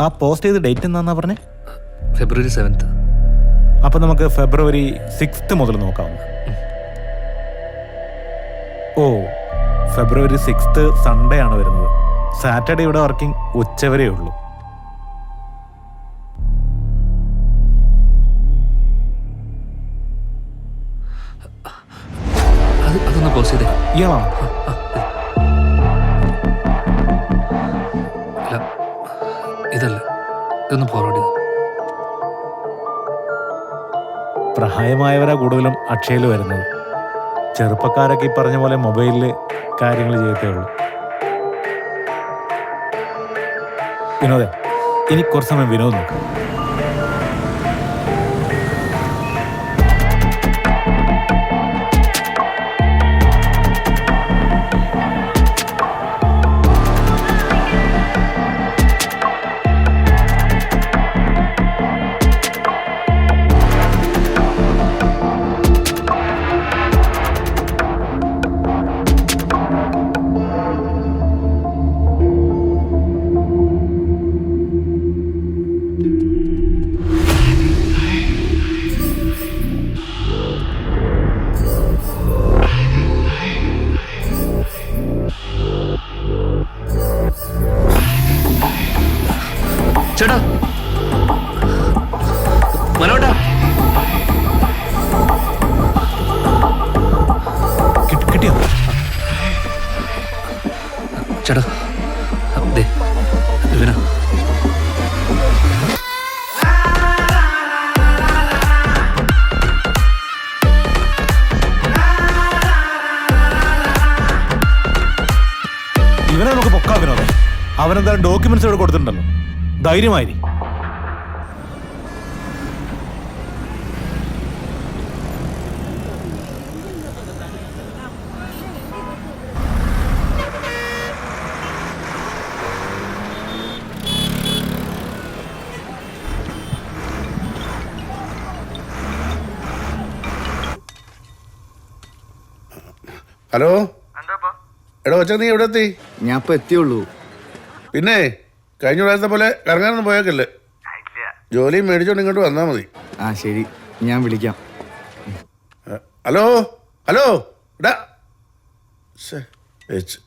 ആ പോസ്റ്റ് ചെയ്ത ഡേറ്റ് എന്നാന്നാ പറഞ്ഞേ? ഫെബ്രുവരി സെവൻത്ത് അപ്പൊ നമുക്ക് ഫെബ്രുവരി സിക്സ്ത് മുതൽ നോക്കാം. ഓ ഫെബ്രുവരി സിക്സ്ത് സൺഡേ ആണ് വരുന്നത്. സാറ്റർഡേ ഇവിടെ വർക്കിംഗ് ഉച്ചവരേ ഉള്ളൂ. അത് അതൊന്ന് പോസ്റ്റ് ചെയ്തേ. ഇയാളാണോ? ഇതല്ല. ഇതൊന്ന് ഫോർവേഡ് ചെയ്തു. പ്രായമായവരാ കൂടുതലും അക്ഷയയിൽ വരുന്നത്. ചെറുപ്പക്കാരൊക്കെ ഈ പറഞ്ഞ പോലെ മൊബൈലിൽ കാര്യങ്ങൾ ചെയ്യത്തേ ഉള്ളൂ. വിനോദ ഇനി കുറച്ച് സമയം വിനോദ് നോക്കാം. ചേട്ടാ. ദേ ഇവനാ. അവനെന്തായാലും ഡോക്യുമെന്റ്സ് ഇവിടെ കൊടുത്തിട്ടുണ്ടല്ലോ. ധൈര്യമായി ഹലോ? എടാ ഒച്ച നീ എവിടെ എത്തി ഞാൻ ഇപ്പൊ എത്തിയുള്ളൂ. പിന്നെ കഴിഞ്ഞ പ്രാവശ്യത്തെ പോലെ കറങ്ങാനൊന്നും പോയേക്കല്ലേ? ജോലിയും മേടിച്ചോണ്ട് ഇങ്ങോട്ട് വന്നാ മതി. ആ ശരി. ഞാൻ വിളിക്കാം. ഹലോ? ഹലോ? എടാ. ശ്ശെ, ഏച്ച്.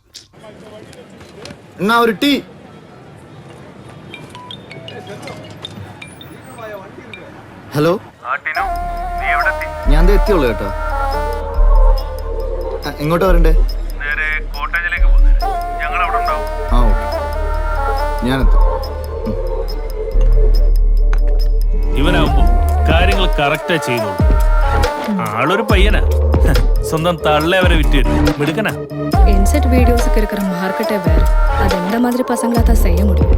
എന്നാ ഒരു ടീ? ഹലോ? ഞാൻ ദേ എത്തിയുള്ളൂ കേട്ടോ. എങ്ങോട്ടാ വരണ്ടേ ആ ഓക്കെ ഞാനെത്താം ഇവനാവുമ്പോ കാര്യങ്ങൾ കറക്റ്റാ ചെയ്യുന്നുള്ളൂ ആളൊരു പയ്യനാ സ്വന്തം തള്ളെ അവരെ விட்டு மிடுக்கனா இன்செட் வீடியோஸுக்கு இருக்கிற மார்க்கெட்டே வேற அது எந்த மாதிரி பசங்களா தான் செய்ய முடியும்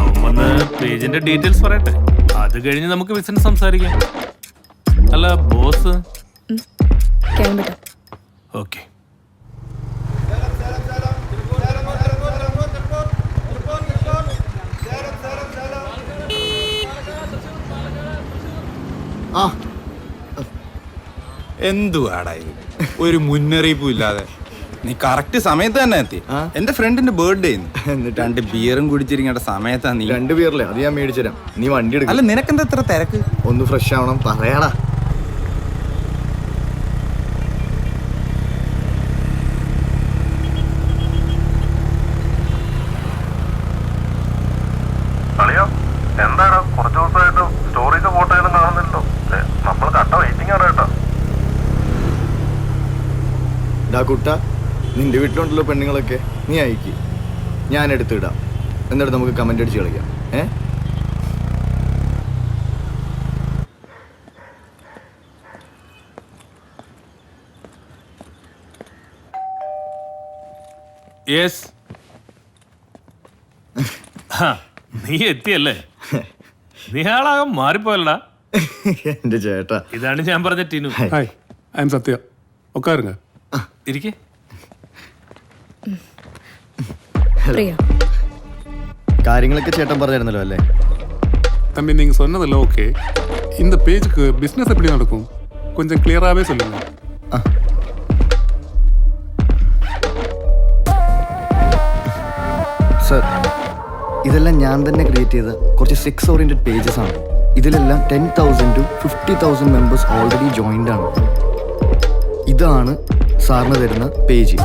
അവൻ വന്ന് പേജിന്റെ ഡീറ്റെയിൽസ് പറയട്ടെ അത് കഴിഞ്ഞ് നമുക്ക് ബിസിനസ് സംസാരിക്കാം അല്ല ബോസ് ம் എന്തുവാടാ ഇത്? ഒരു മുന്നറിയിപ്പും ഇല്ലാതെ. നീ കറക്റ്റ് സമയത്ത് തന്നെ എത്തി. എന്റെ ഫ്രണ്ടിന്റെ ബർത്ത്ഡേ എന്നിട്ട്? രണ്ട് ബിയറും കുടിച്ചിരിക്കേണ്ട സമയത്താ നീ. രണ്ട് പേരില്ലേ അത് ഞാൻ മേടിച്ചു തരാം. നീ വണ്ടി എടുക്ക. അല്ല നിനക്കെന്താ ഇത്ര തിരക്ക്? ഒന്ന് ഫ്രഷ് ആവണം പറയാടാ. അളിയോ എന്താണ് കുറച്ച് ദിവസമായിട്ട് സ്റ്റോറീസ് ഫോട്ടോ ഒന്നും കാണുന്നില്ലല്ലോ ഛെ, നമ്മൾ കട്ട വെയിറ്റിംഗ് ആണ് കേട്ടോ ഡാ കുട്ട നിന്റെ വീട്ടിലുണ്ടല്ലോ പെണ്ണുങ്ങളൊക്കെ. നീ അയക്കി. ഞാൻ എടുത്തിടാം. എന്നിട്ട് നമുക്ക് കമന്റ് അടിച്ച് കളിക്കാം. ഏ? നീ എത്തിയല്ലേ? നീ ആളാകെ മാറിപ്പോയല്ലടാ. എന്റെ ചേട്ടാ. ഇതാണ് ഞാൻ പറഞ്ഞ ടീനു. ഹായ് ഐ എം ഇരിക്കേ பிரியா കാര്യങ്ങളൊക്കെ ചേട്ടൻ പറഞ്ഞിരുന്നല്ലോ അല്ലേ தம்பி நீங்கள் சொன்னதெல்லாம் ஓகே இந்த பேஜுக்கு பிஸ்னஸ் எப்படி நடக்கும் கொஞ்சம் கிளியராகவே சொல்லுங்க സർ ഇതെല്ലാം ഞാൻ തന്നെ ക്രിയേറ്റ് ചെയ്ത കുറച്ച് സെക്സ് ഓറിയന്റഡ് പേജസ് ആണ് ഇതിലെല്ലാം ten thousand to fifty thousand members already joined ആണ് ഇതാണ് സാറിന് തരുന്ന പേജ്.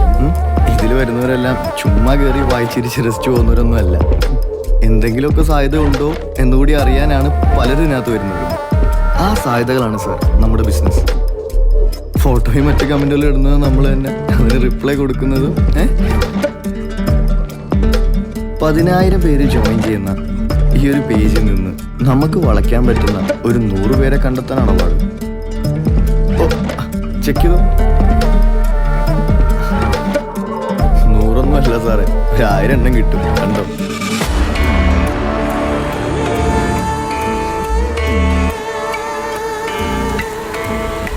ഇതിൽ വരുന്നവരെല്ലാം ചുമ്മാ കയറി വായിച്ചിരിച്ച് രസിച്ചു പോകുന്നവരൊന്നും അല്ല. എന്തെങ്കിലുമൊക്കെ സാധ്യത ഉണ്ടോ എന്നുകൂടി അറിയാനാണ് പലരും ഇതിനകത്ത് വരുന്നത്. ആ സാധ്യതകളാണ് സാർ നമ്മുടെ ബിസിനസ്. ഫോട്ടോയും മറ്റു കമന്റുകളും ഇടുന്നത് നമ്മൾ തന്നെ. അതിന് റിപ്ലൈ കൊടുക്കുന്നതും പതിനായിരം പേര് ജോയിൻ ചെയ്യുന്ന ഈ ഒരു പേജിൽ നിന്ന് നമുക്ക് വളയ്ക്കാൻ പറ്റുന്ന ഒരു നൂറ് പേരെ കണ്ടെത്താനാണോ പാട് ചെക്ക് ചെയ്തോ? ഒരു എണ്ണം കിട്ടും കണ്ടോ?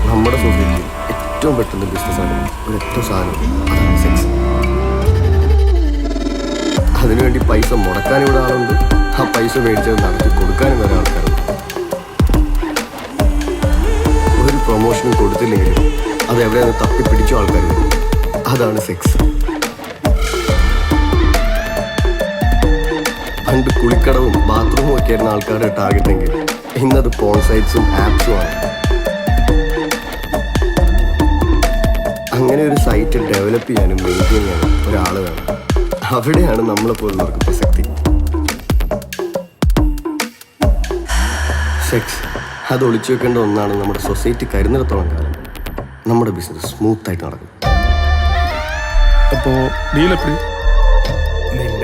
നമ്മുടെ സൊസൈറ്റി ഏറ്റവും പെട്ടെന്ന് ബിസിനസ് ആണ് ഏറ്റവും സാധനം സെക്സ് അതിനുവേണ്ടി പൈസ മുടക്കാൻ ഇവിടെ ആളുണ്ട്. ആ പൈസ മേടിച്ചത് നടത്തി കൊടുക്കാനും വരെ ആൾക്കാരുണ്ട്. ഒരു പ്രൊമോഷനും കൊടുത്തില്ലെങ്കിലും അത് എവിടെയാണ് തപ്പിപ്പിടിച്ചു ആൾക്കാർ അതാണ് സെക്സ് പണ്ട് കുളിക്കടവും ബാത്റൂമും ഒക്കെ ആയിരുന്ന ആൾക്കാരുടെ ടാർഗറ്റ് എങ്കിൽ. ഇന്നത് പോൺ സൈറ്റ്സും ആപ്സും ആണ്. അങ്ങനെ ഒരു സൈറ്റ് ഡെവലപ്പ് ചെയ്യാനും മെയിന്റെയിൻ ചെയ്യാനും ഒരാൾ വേണം. അവിടെയാണ് നമ്മളെ പോലുള്ളവർക്ക് പ്രസക്തി സെക്സ് അത് ഒളിച്ചു വെക്കേണ്ട ഒന്നാണ് നമ്മുടെ സൊസൈറ്റി കരുന്നിടത്തോളം കാലം. നമ്മുടെ ബിസിനസ് സ്മൂത്ത് ആയിട്ട് നടക്കും. അപ്പോൾ ഡീൽ എപ്പടി?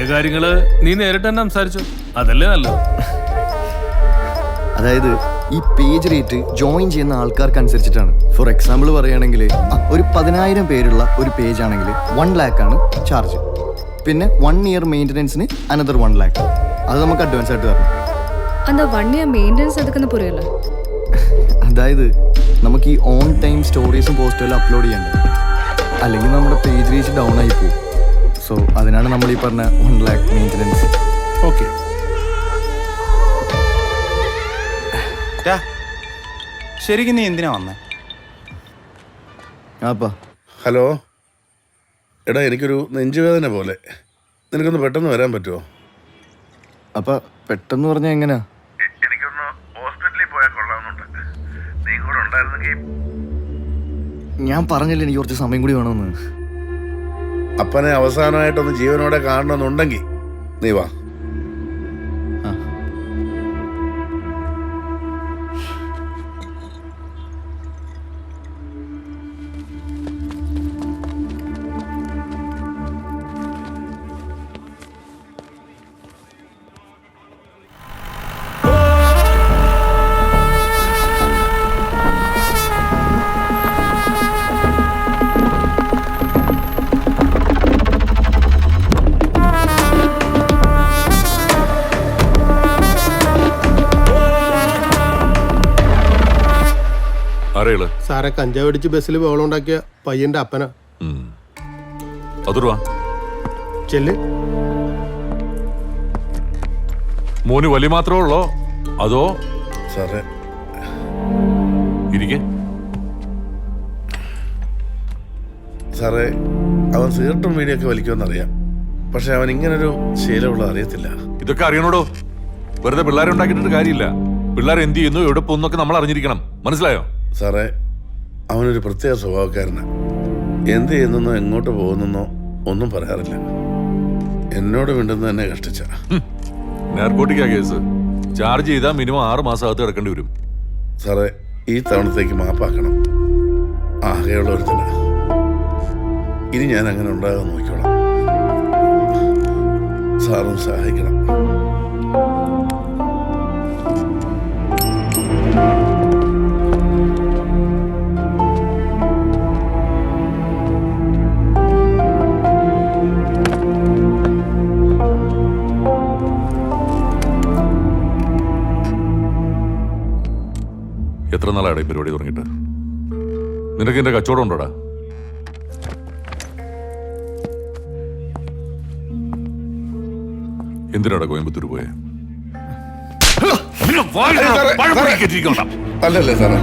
നിന്റെ കാര്യങ്ങൾ നീ നേരിട്ട് തന്നെ സംസാരിച്ചു. അതല്ലേ നല്ലത്. അതായത് ഈ പേജ് റേറ്റ് ജോയിൻ ചെയ്യുന്ന ആൾക്കാർക്ക് അനുസരിച്ചിട്ടാണ് ഫോർ എക്സാമ്പിൾ പറയുകയാണെങ്കിൽ ഒരു പതിനായിരം പേരുള്ള ഒരു പേജ് ആണെങ്കിൽ വൺ ലാക്ക് ആണ് ചാർജ് പിന്നെ വൺ ഇയർ മെയിന്റനൻസിന് അനദർ വൺ ലാക്ക് അത് നമുക്ക് അഡ്വാൻസ് ആയിട്ട് തരണം അതായത് നമുക്ക് ഈ ഓൺ ടൈം സ്റ്റോറീസും പോസ്റ്റുകളും അപ്ലോഡ് ചെയ്യണ്ടേ. അല്ലെങ്കിൽ നമ്മുടെ പേജ് റീച്ച് ഡൗൺ ആയി പോകും സോ അതിനാണ് നമ്മൾ ഈ പറഞ്ഞ വൺ ലാക്ക് മെയിന്റനൻസ് ഓക്കെ ശരിക്കും നീ എന്തിനാ വന്നേ? ആപ്പാ ഹലോ. എടാ എനിക്കൊരു നെഞ്ചുവേദന പോലെ. നിനക്കൊന്ന് പെട്ടെന്ന് വരാൻ പറ്റുമോ അപ്പ പെട്ടെന്ന് പറഞ്ഞാ എങ്ങനെയാ എനിക്കൊന്ന് ഹോസ്പിറ്റലിൽ പോയാൽ കൊള്ളാമെന്നുണ്ട്. നീ കൂടെ ഉണ്ടായിരുന്നെങ്കിൽ ഞാൻ പറഞ്ഞില്ല എനിക്ക് കുറച്ച് സമയം കൂടി വേണമെന്ന്. അപ്പനെ അവസാനമായിട്ടൊന്ന് ജീവനോടെ കാണണമെന്നുണ്ടെങ്കിൽ നീ വാ. അറിയൾ സാറെ കഞ്ചാവ് അടിച്ച് ബസ്സിൽ ബോളുണ്ടാക്കിയ പയ്യന്റെ അപ്പന. അതുർവാ ചെല്ല്. മോന് വലി മാത്രമേ ഉള്ളോ? അതോ? സാറേ. ഇരിക്കെ. സാറേ അവൻ സിഗരറ്റും വീടിയൊക്കെ വലിക്കുമെന്നറിയാം. പക്ഷെ അവൻ ഇങ്ങനൊരു ശീലമുള്ളത് അറിയത്തില്ല. ഇതൊക്കെ അറിയണോടോ? വെറുതെ പിള്ളേരെ ഉണ്ടാക്കിയിട്ട് കാര്യമില്ല. പിള്ളേർ എന്ത് ചെയ്യുന്നു എവിടെ പോകുന്നൊക്കെ നമ്മൾ അറിഞ്ഞിരിക്കണം. മനസ്സിലായോ? സാറേ അവനൊരു പ്രത്യേക സ്വഭാവക്കാരനാണ് എന്ത് ചെയ്യുന്നെന്നോ എങ്ങോട്ട് പോകുന്നെന്നോ ഒന്നും പറയാറില്ല. എന്നോട് മിണ്ടുന്ന തന്നെ കഷ്ടിച്ച. നാർക്കോട്ടിക്കാ കേസ്. ചാർജ് ചെയ്താൽ മിനിമം ആറ് മാസം അകത്ത് കിടക്കേണ്ടി വരും. സാറേ ഈ തവണത്തേക്ക് മാപ്പാക്കണം. ആകെയുള്ള ഒരുത്തന്. ഇനി ഞാൻ അങ്ങനെ ഉണ്ടാകാൻ നോക്കിക്കോളാം. സാറും സഹായിക്കണം. എത്ര നാളാണ് ഈ പരിപാടി തുടങ്ങിയിട്ട്? നിനക്ക് എന്റെ കച്ചവടം ഉണ്ടോടാ? എന്തിനാടാ കോയമ്പത്തൂർ പോയെ. അല്ലല്ലേ സാറേ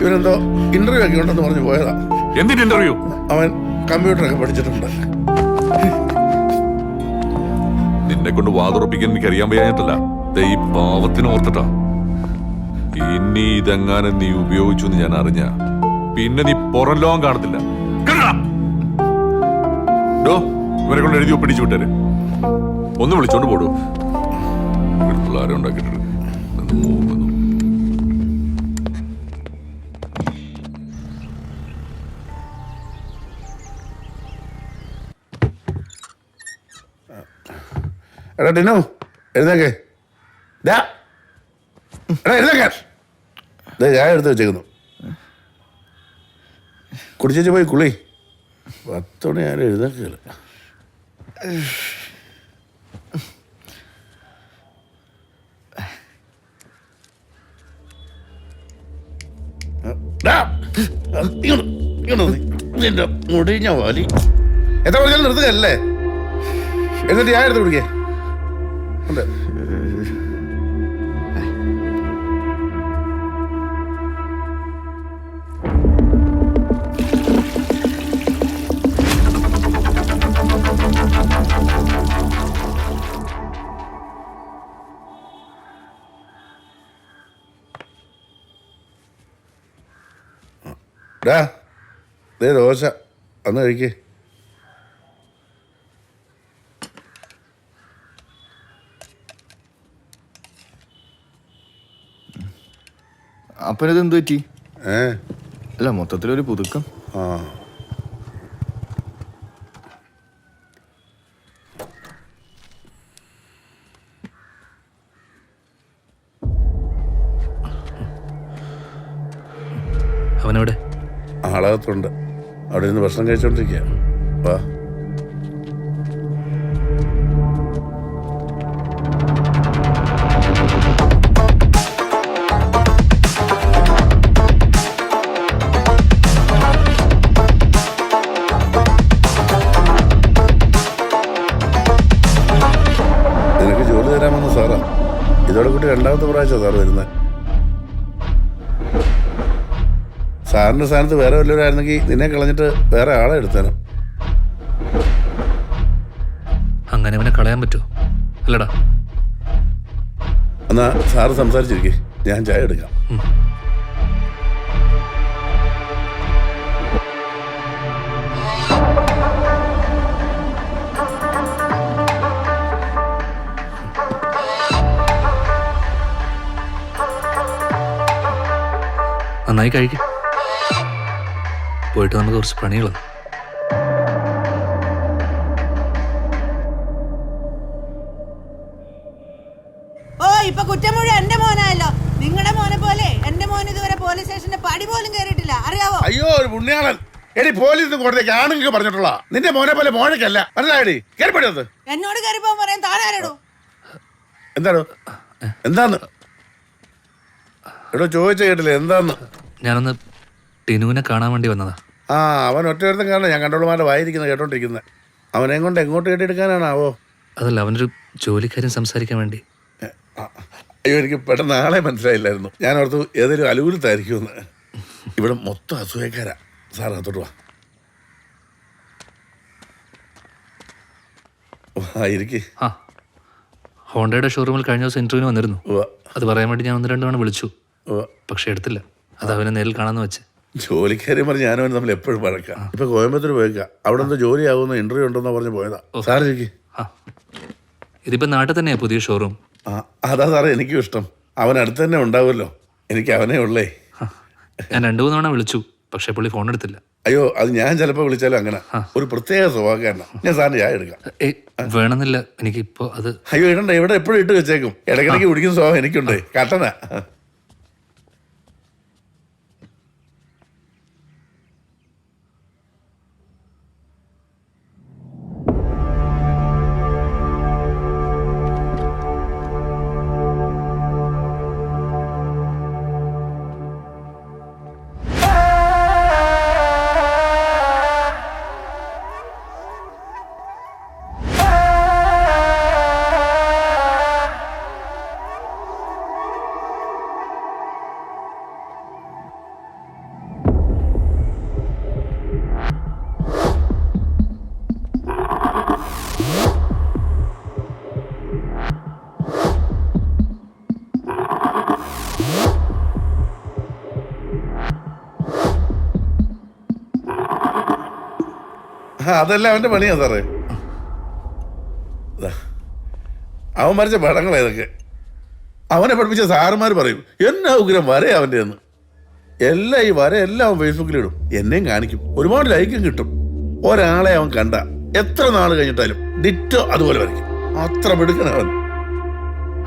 ഇവനെന്തോ ഇന്റർവ്യൂ ഒക്കെ ഉണ്ടെന്ന് പറഞ്ഞു പോയതാ. എന്തിന്റെ ഇന്റർവ്യൂ അവൻ കമ്പ്യൂട്ടറൊക്കെ പഠിച്ചിട്ടുണ്ട്. നിന്നെ കൊണ്ട് വാതുറപ്പിക്കാൻ എനിക്ക് അറിയാൻ വയ്യാഞ്ഞിട്ടല്ല. ദേ ഈ പാവത്തിന് ഓർത്തിട്ടാ. ഇനി ഇതെങ്ങാനും നീ ഉപയോഗിച്ചു എന്ന് ഞാൻ അറിഞ്ഞ പിന്നെ നീ പുറം ലോകം കാണത്തില്ല. ഡോ ഇവരെ കൊണ്ട് എഴുതി ഒപ്പിടിച്ചു വിട്ടേര്. ഒന്ന് വിളിച്ചോണ്ട് പോടൂ. പിള്ളേരെ ഉണ്ടാക്കിയിട്ട് നിന്ന് മൂങ്ങുന്നു. എടാ ടിനു എഴുന്നേക്കേ എഴുന്നേക്കാൻ ഞാൻ എടുത്ത് വെച്ചേക്കുന്നു. കുടിച്ചേച്ച് പോയി കുളി. പത്ത് ഞാൻ വന്നേ. നിന്റെ മുടിഞ്ഞ വാലി. എത്ര പറഞ്ഞാലും നിർത്തുകയല്ലേ? എന്നിട്ട് ഞാൻ എടുത്ത് കുടിക്കേ. ഉണ്ട്. ഡാ ദേ ദോശ അന്ന് കഴിക്കേ. അപ്പനത് എന്ത് പറ്റി? ഏ? അല്ല മൊത്തത്തിലൊരു പുതുക്കം. ആ. ആളകത്തുണ്ട് അവിടെ നിന്ന് ഭക്ഷണം കഴിച്ചോണ്ടിരിക്കുക വാ. ഇതോടെ കൂടി രണ്ടാമത്തെ പ്രാവശ്യം സാർ വരുന്നത് സാറിന്റെ സ്ഥാനത്ത് വേറെ വല്ലവരായിരുന്നെങ്കിൽ നിന്നെ കളഞ്ഞിട്ട് വേറെ ആളെ എടുത്തേനും. അങ്ങനെ അവനെ കളയാൻ പറ്റുമോ? അല്ലടാ. എന്നാ സാറ് സംസാരിച്ചിരിക്കേ. ഞാൻ ചായ എടുക്കാം. നന്നായി കഴിക്കും. പോയിട്ട് നമുക്ക് കുറച്ച് പണികളാണ് ഓ ഇപ്പൊ കുറ്റം മുഴുവൻ എന്റെ മോനായല്ലോ. നിങ്ങളുടെ മോനെ പോലെ എന്റെ മോൻ ഇതുവരെ പോലീസ് സ്റ്റേഷന്റെ പടി പോലും കേറിയിട്ടില്ല. അറിയാവോ? അയ്യോ ഒരു പുണ്യാളൻ. എടി പോലീസ് കൊടുത്തേക്ക് ആണെങ്കിൽ പറഞ്ഞിട്ടുള്ള നിന്റെ മോനെ പോലെ മോനക്കല്ല. മനസ്സിലായടി? കേൾപ്പെടുന്നത് എന്നോട് കയറിപ്പോ പറയാൻ താനാരടോ എന്താണോ എന്താന്ന്? എടോ ചോദിച്ച കേട്ടില്ല എന്താന്ന്? ഞാനൊന്ന് ടിനുവിനെ കാണാൻ വേണ്ടി വന്നതാ. ആ അവൻ ഒറ്റ ഒരുത്തം കാരണം ഞാൻ കണ്ടോളുമാരുടെ വായിരിക്കുന്നത് കേട്ടോണ്ടിരിക്കുന്നത് അവനെ കൊണ്ട് എങ്ങോട്ട് കേട്ടെടുക്കാനാണാവോ അതല്ല അവനൊരു ജോലിക്കാരൻ സംസാരിക്കാൻ വേണ്ടി. അയ്യോ എനിക്ക് പെട്ടെന്ന് ആളെ മനസ്സിലായില്ലായിരുന്നു. ഞാൻ ഓർത്തു ഏതൊരു അലുകുലത്തായിരിക്കുമെന്ന് ഇവിടെ മൊത്തം അസൂയക്കാരാ. സാർ അതോട്ട് വാ. വാ ഇരിക്കേ. ആ ഹോണ്ടയുടെ ഷോറൂമിൽ കഴിഞ്ഞ ദിവസം ഇന്റർവ്യൂവിന് വന്നിരുന്നു. അത് പറയാൻ വേണ്ടി ഞാൻ ഒന്ന് രണ്ട് തവണ വിളിച്ചു. പക്ഷെ എടുത്തില്ല. അത് അവനെ നേരിൽ കാണാമെന്ന് വെച്ച്. ജോലിക്കാരെ പറഞ്ഞ് ഞാനും തമ്മിൽ എപ്പോഴും പഴക്കാം ഇപ്പൊ കോയമ്പത്തൂർ പോയേക്ക. അവിടെ ജോലി ആകുന്ന ഇന്റർവ്യൂ ഉണ്ടെന്ന് പറഞ്ഞ് പോയതാ. സാർ ഇരിക്കേ ആ. ഇതിപ്പോൾ നാട്ടിൽ തന്നെയാ പുതിയ ഷോറൂം ആ അതാ സാറേ എനിക്കും ഇഷ്ടം. അവൻ അടുത്ത് തന്നെ ഉണ്ടാവുമല്ലോ. എനിക്ക് അവനെ ഉള്ളേ. ഞാൻ രണ്ടു മൂന്ന് തവണ വിളിച്ചു പക്ഷെ പുള്ളി ഫോൺ എടുത്തില്ല. അയ്യോ അത് ഞാൻ ചിലപ്പോൾ വിളിച്ചാലും അങ്ങനെ. ഒരു പ്രത്യേക സ്വഭാവക്കാരനാണ് ഞാൻ സാറിന് ചായ എടുക്കാം. വേണമെന്നില്ല. എനിക്ക് ഇപ്പൊ അത് അയ്യോ ഇടണ്ട. ഇവിടെ എപ്പോഴും ഇട്ട് വെച്ചേക്കും. ഇടയ്ക്കിടയ്ക്ക് കുടിക്കുന്ന സ്വഭാവം എനിക്കുണ്ട്. കട്ടന. അതെല്ലാം അവന്റെ പണിയാ സാറേ. അവൻ വരച്ച പടങ്ങളാ ഇതൊക്കെ. അവനെ പഠിപ്പിച്ച സാറുമാർ പറയും എന്നാ ഉഗ്രം വര അവന്റെ എന്ന്. എല്ലാം ഈ വര എല്ലാം അവൻ ഫേസ്ബുക്കിലിടും എന്നെയും കാണിക്കും. ഒരുപാട് ലൈക്കും കിട്ടും. ഒരാളെ അവൻ കണ്ട എത്ര നാൾ കഴിഞ്ഞിട്ടാലും ഡിറ്റോ അതുപോലെ വരയ്ക്കും. അത്ര മിടുക്കണ അവൻ.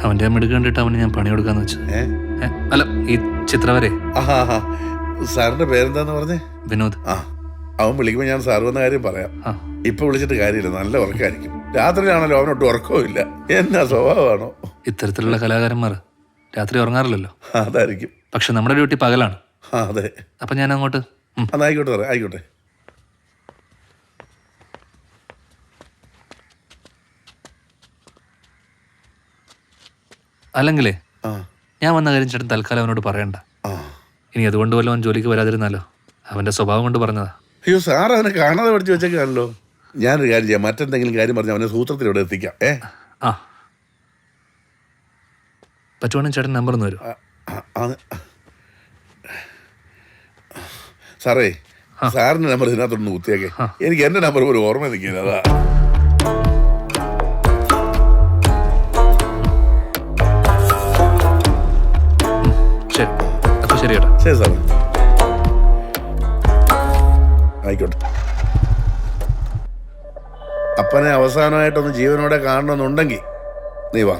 അവന്റെ മിടുക്ക് കണ്ടിട്ട് അവന് ഞാൻ പണിയെടുക്കാന്ന് വെച്ചു. അല്ല ഈ ചിത്രവരെ. സാറിന്റെ പേരെന്താന്ന് പറഞ്ഞേ? വിനോദ്. ആ. അവൻ വിളിക്കുമ്പോൾ ഞാൻ സാർ വന്ന കാര്യം പറയാം. ഇപ്പൊ വിളിച്ചിട്ട് കാര്യമില്ല നല്ല ഉറക്കമായിരിക്കും രാത്രിയിലാണല്ലോ അവനൊട്ട് ഉറക്കവും ഇല്ല എന്നാ സ്വഭാവമാണോ? ഇത്തരത്തിലുള്ള കലാകാരന്മാർ രാത്രി ഉറങ്ങാറില്ലല്ലോ. അതായിരിക്കും. പക്ഷെ നമ്മുടെ ഡ്യൂട്ടി പകലാണ്. അതെ. അപ്പൊ ഞാൻ അങ്ങോട്ട് അതായിക്കോട്ടെ സാറേ ആയിക്കോട്ടെ. അല്ലെങ്കിലേ ഞാൻ വന്ന കാര്യം ചേട്ടൻ തൽക്കാലം അവനോട് പറയണ്ട. ഇനി അതുകൊണ്ട് വല്ലവൻ ജോലിക്ക് വരാതിരുന്നാലോ? അവന്റെ സ്വഭാവം കൊണ്ട് പറഞ്ഞതാ. അയ്യോ സാർ അവനെ കാണാതെ പഠിച്ചു വെച്ചേക്കാണല്ലോ. ഞാനൊരു കാര്യം ചെയ്യാം. മറ്റെന്തെങ്കിലും കാര്യം പറഞ്ഞ് അവനെ ഇവിടെ എത്തിക്കാം. ഏ? ആ. പറ്റുവാണെങ്കിൽ ചേട്ടൻ നമ്പർ ഒന്ന് വരും. സാറേ സാറിന്റെ നമ്പർ ഇതിനകത്തൊന്ന് കുത്തിയേക്കെ. എനിക്ക് എന്റെ നമ്പർ പോലും ഓർമ്മ നിൽക്കുന്നത് അതാ. ശരി. അപ്പോൾ ശരി ചേട്ടാ. ശരി സാറേ. ആയിക്കോട്ടെ അപ്പനെ അവസാനമായിട്ടൊന്ന് ജീവനോടെ കാണണമെന്നുണ്ടെങ്കിൽ നീ വാ.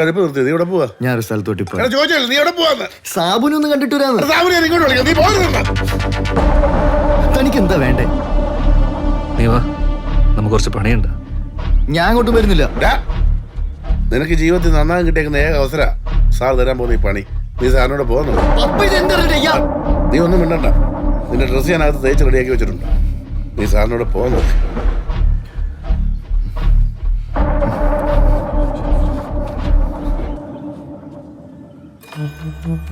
കരിപ്പ് നിർത്തി നീ ഇവിടെ പോവാ? ഞാൻ ഒരു സ്ഥലത്തോട്ട് ഇപ്പൊ എടാ ചോദിച്ചല്ലേ നീ എവിടെ പോവാന്ന്? സാബുനൊന്നും കണ്ടിട്ട് വരാന്ന് എടാ, സാബുനെ ഇങ്ങോട്ട് വിളിക്കാം. നീ പോകുന്നുണ്ടോ തനിക്ക് എന്താ വേണ്ടേ? നീ വാ. നമുക്ക് കുറച്ച് പണിയുണ്ട്. ഞാൻ അങ്ങോട്ടും വരുന്നില്ല. നിനക്ക് ജീവിതത്തിൽ നന്നാകാൻ കിട്ടിയേക്കുന്ന ഏക അവസര സാർ തരാൻ പോകുന്ന ഈ പണി. നീ സാറിനോട് പോകുന്നു അപ്പൊ ഇതെന്താ ചെയ്യാ നീ ഒന്നും മിണ്ടണ്ട. നിന്റെ ഡ്രസ്സ് ഞാൻ അകത്ത് തേച്ച് റെഡിയാക്കി വെച്ചിട്ടുണ്ട്. നീ സാറിനോട് പോകുന്നു Thank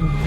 you.